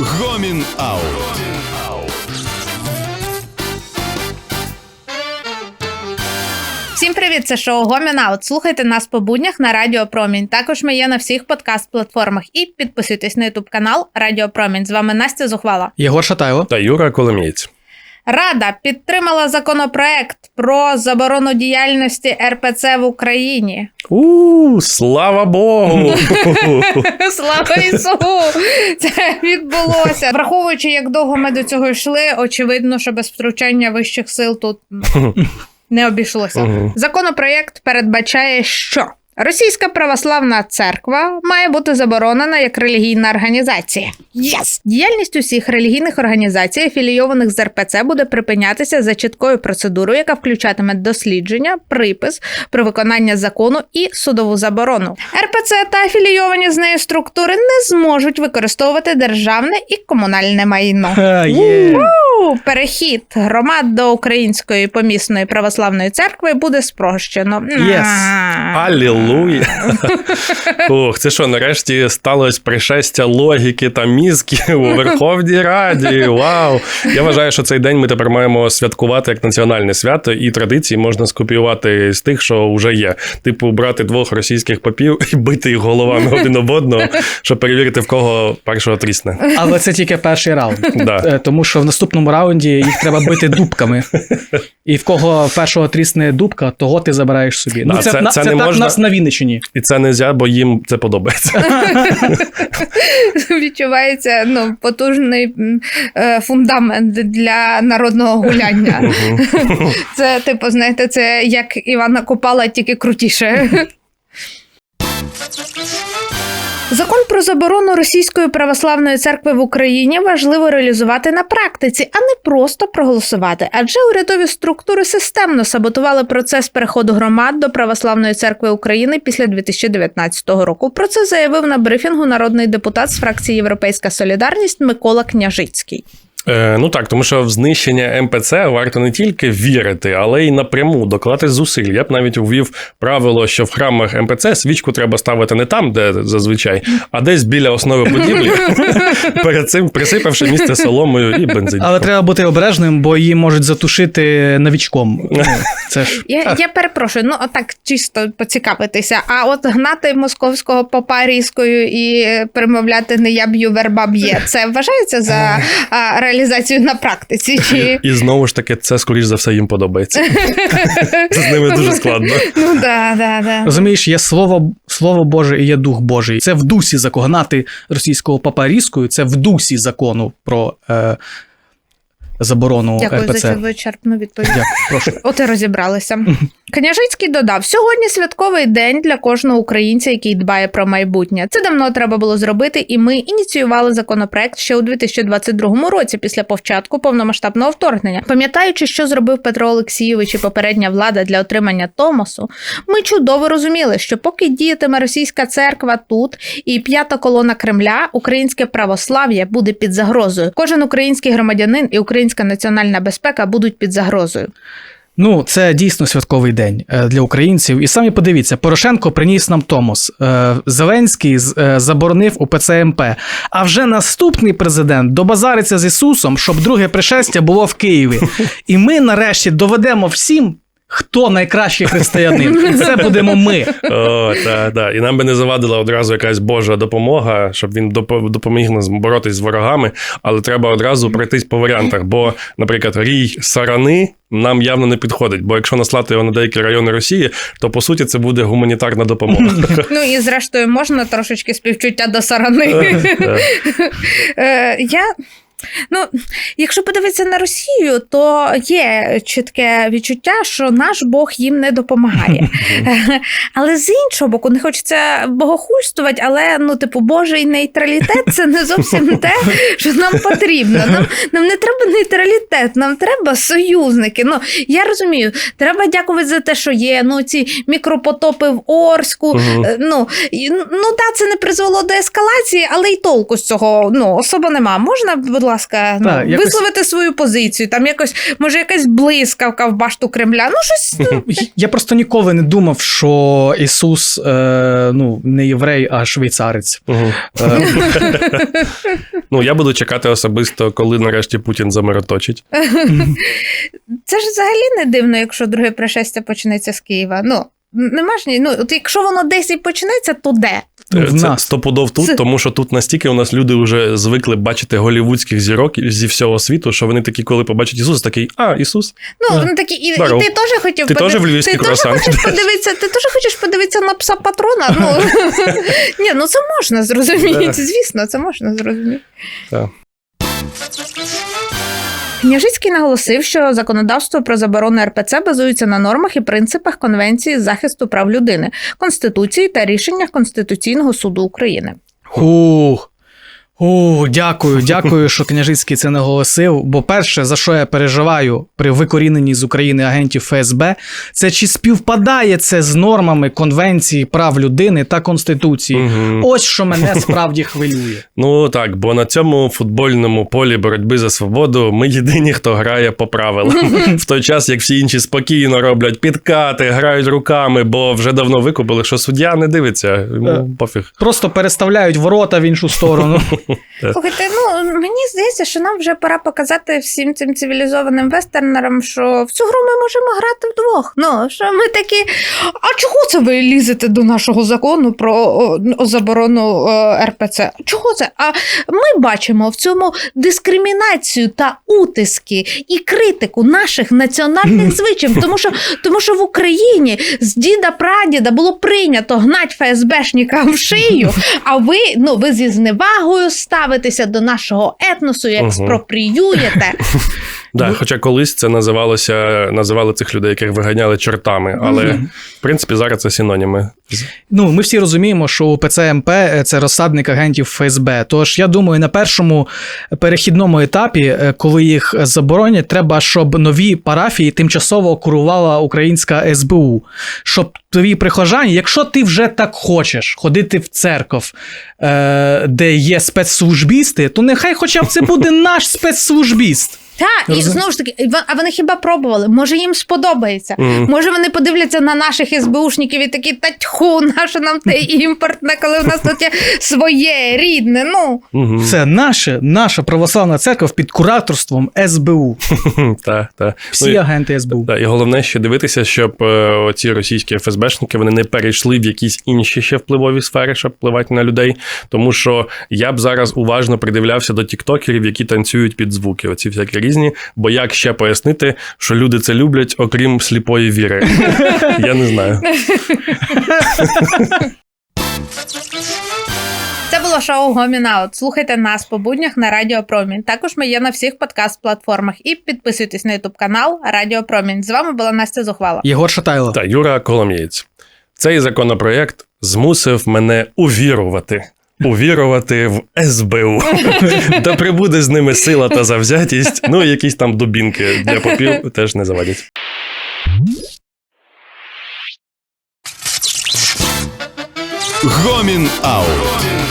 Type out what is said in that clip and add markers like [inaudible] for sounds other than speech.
Гомін Аут. Всім привіт! Це шоу Гомін Аут. Слухайте нас по буднях на Радіо Промінь. Також ми є на всіх подкаст-платформах. І підписуйтесь на ютуб канал Радіо Промінь. З вами Настя Зухвала. Єгор Шатайло. Та Юра Коломієць. Рада підтримала законопроект про заборону діяльності РПЦ в Україні. У, слава Богу! [laughs] Слава Ісу! Це відбулося. Враховуючи, як довго ми до цього йшли, очевидно, що без втручання вищих сил тут [laughs] не обійшлося. Мгм. Законопроєкт передбачає, що Російська православна церква має бути заборонена як релігійна організація. Yes! Діяльність усіх релігійних організацій, афілійованих з РПЦ, буде припинятися за чіткою процедурою, яка включатиме дослідження, припис про виконання закону і судову заборону. РПЦ та афілійовані з нею структури не зможуть використовувати державне і комунальне майно. Є. Перехід громад до Української помісної православної церкви буде спрощено. Yes. Алілуя! [laughs] Ох, це що, нарешті сталося пришестя логіки та мізків у Верховній Раді. Вау! Я вважаю, що цей день ми тепер маємо святкувати як національне свято, і традиції можна скопіювати з тих, що вже є. Типу, брати двох російських попів і бити їх головами один об одного, щоб перевірити, в кого першого трісне. Але це тільки перший раунд. Да. Е, Тому що в наступному раунді їх треба бити [laughs] дубками. І в кого першого трісне дубка, того ти забираєш собі. Да, ну, це, це- на- це це не так можна- у нас на Вінниччині. І це не можна, бо їм це подобається. [laughs] Відчувається ну, потужний е, фундамент для народного гуляння. [laughs] Це, типу, знаєте, це як Івана Купала, тільки крутіше. Закон про заборону Російської православної церкви в Україні важливо реалізувати на практиці, а не просто проголосувати. Адже урядові структури системно саботували процес переходу громад до православної церкви України після 2019 року. Про це заявив на брифінгу народний депутат з фракції Європейська Солідарність Микола Княжицький. Е, ну так, тому що в знищення МПЦ варто не тільки вірити, але й напряму докладати зусиль. Я б навіть ввів правило, що в храмах МПЦ свічку треба ставити не там, де зазвичай, а десь біля основи будівлі, [laughs] перед цим присипавши місце соломою і бензином. Але треба бути обережним, бо її можуть затушити новічком. Ну, Це ж Я, я перепрошую, ну отак чисто поцікавитися. А от гнати московського попа різкою і примовляти не я б'ю, верба б'є. Це вважається за а, реалізацію на практиці? Чи І знову ж таки, це скоріш за все їм подобається. [laughs] З ними дуже складно. ну да, да, да. розумієш, є слово, слово Боже і є дух Божий. Це в дусі закогнати російського папа різкою, це в дусі закону про е, заборону Дякую РПЦ. за цю вичерпну відповідь. Дякую, прошу. От і розібралися. Княжицький додав: сьогодні святковий день для кожного українця, який дбає про майбутнє. Це давно треба було зробити, і ми ініціювали законопроект ще у 2022 році, після початку повномасштабного вторгнення. Пам'ятаючи, що зробив Петро Олексійович і попередня влада для отримання Томосу, ми чудово розуміли, що поки діятиме російська церква тут і п'ята колона Кремля, українське православ'я буде під загрозою. Кожен український громадянин і українська національна безпека будуть під загрозою. Ну, це дійсно святковий день е, для українців. І самі подивіться, Порошенко приніс нам Томос. Е, Зеленський е, заборонив УПЦ МП. А вже наступний президент добазариться з Ісусом, щоб друге пришестя було в Києві. [laughs] І ми нарешті доведемо всім, хто найкращий християнин. Це будемо ми. О, та, та. І нам би не завадила одразу якась Божа допомога, щоб він допоміг нас боротись з ворогами, але треба одразу пройтись по варіантах. Бо, наприклад, рій сарани нам явно не підходить. Бо якщо наслати його на деякі райони Росії, то по суті це буде гуманітарна допомога. [laughs] Ну і зрештою можна трошечки співчуття до сарани. [laughs] Е, Я. Ну, якщо подивитися на Росію, то є чітке відчуття, що наш Бог їм не допомагає. [laughs] [laughs] Але з іншого боку, не хочеться богохульствувати, але ну, типу, Божий нейтралітет це не зовсім те, що нам потрібно. Нам, нам не треба нейтралітет, нам треба союзники. Ну, я розумію, треба дякувати за те, що є. Ну, ці мікропотопи в Орську. Е, Ну, ну да, це не призвело до ескалації, але й толку з цього ну, особо нема. Можна, будь ласка, ну, якось- висловити свою позицію. Там якось, може, якась блискавка в башту Кремля. Ну, щось. Ну, Я просто ніколи не думав, що Ісус е, ну, не єврей, а швейцарець. Е, [laughs] Ну, я буду чекати особисто, коли нарешті Путін замироточить. Це ж взагалі не дивно, якщо друге пришестя почнеться з Києва. Ну, нема ж ні. Ну, от якщо воно десь і почнеться, то де? Ну, в Це нас. стопудов тут, Це- тому що тут настільки у нас люди вже звикли бачити голівудських зірок зі всього світу, що вони такі, коли побачать Ісуса, такий, а, Ісус. Ну, Да. ну такі, і, і ти теж хотів Ти теж в львівський [laughs] ти теж хочеш подивитися, ти теж хочеш подивитися на пса патрона? Ну, [laughs] ні, ну це можна зрозуміти, звісно, це можна зрозуміти. Так. Княжицький наголосив, що законодавство про заборону РПЦ базується на нормах і принципах Конвенції з захисту прав людини, Конституції та рішеннях Конституційного суду України. Ух. Ух, дякую, [laughs] дякую, що княжицький це наголосив. Бо перше, за що я переживаю при викоріненні з України агентів ФСБ, це чи співпадає це з нормами Конвенції прав людини та Конституції. Мгм. Ось що мене [laughs] справді хвилює. Ну так, бо на цьому футбольному полі боротьби за свободу ми єдині, хто грає по правилам. [laughs] В той час, як всі інші спокійно роблять підкати, грають руками, бо вже давно викупили, що суддя не дивиться. Е. Йому пофіг. Просто переставляють ворота в іншу сторону. [laughs] Слухайте, ну мені здається, що нам вже пора показати всім цим цивілізованим вестернерам, що в цю гру ми можемо грати вдвох. Ну що ми такі. А чого це ви лізете до нашого закону про о, о, заборону о, РПЦ? Чого це? А ми бачимо в цьому дискримінацію та утиски і критику наших національних [laughs] звичаїв, тому що тому що в Україні з діда прадіда було прийнято гнать ФСБшника в шию, а ви ну ви зі зневагою ставитеся до нашого етносу і експропріюєте. [laughs] Да, хоча колись це називалося, називали цих людей, яких виганяли чортами. Але в принципі зараз це синоніми. Ну, ми всі розуміємо, що УПЦ МП – це розсадник агентів ФСБ. Тож я думаю, на першому перехідному етапі, е, коли їх заборонять, треба, щоб нові парафії тимчасово курувала українська СБУ. Щоб твої прихожані, якщо ти вже так хочеш ходити в церков, е, де є спецслужбісти, то нехай хоча б це буде [laughs] наш спецслужбіст. Так, і знову ж таки, а вони хіба пробували? Може їм сподобається? Мгм. Може вони подивляться на наших СБУшників і такі та тьху, наше нам те імпортне, коли в нас тут є своє рідне. Ну Угу. Це наша, наша православна церква під кураторством СБУ. [laughs] Так, так. Всі агенти СБУ. Да, і головне ще дивитися, щоб е, оці російські ФСБшники вони не перейшли в якісь інші ще впливові сфери, щоб впливати на людей. Тому що я б зараз уважно придивлявся до тіктокерів, які танцюють під звуки. Оці всякі різні. Бо як ще пояснити, що люди це люблять, окрім сліпої віри? [laughs] Я не знаю. Це було шоу Гомін Аут. Слухайте нас по буднях на Радіо Промінь. Також ми є на всіх подкаст-платформах. І підписуйтесь на Ютуб канал Радіо Промінь. З вами була Настя Зухвала. Єгор Шатайло. Та Юра Коломієць. Цей законопроєкт змусив мене увірувати. Увірувати в СБУ. [laughs] Та прибуде з ними сила та завзятість. Ну і якісь там дубінки для попів теж не завадять. Гомін Аут.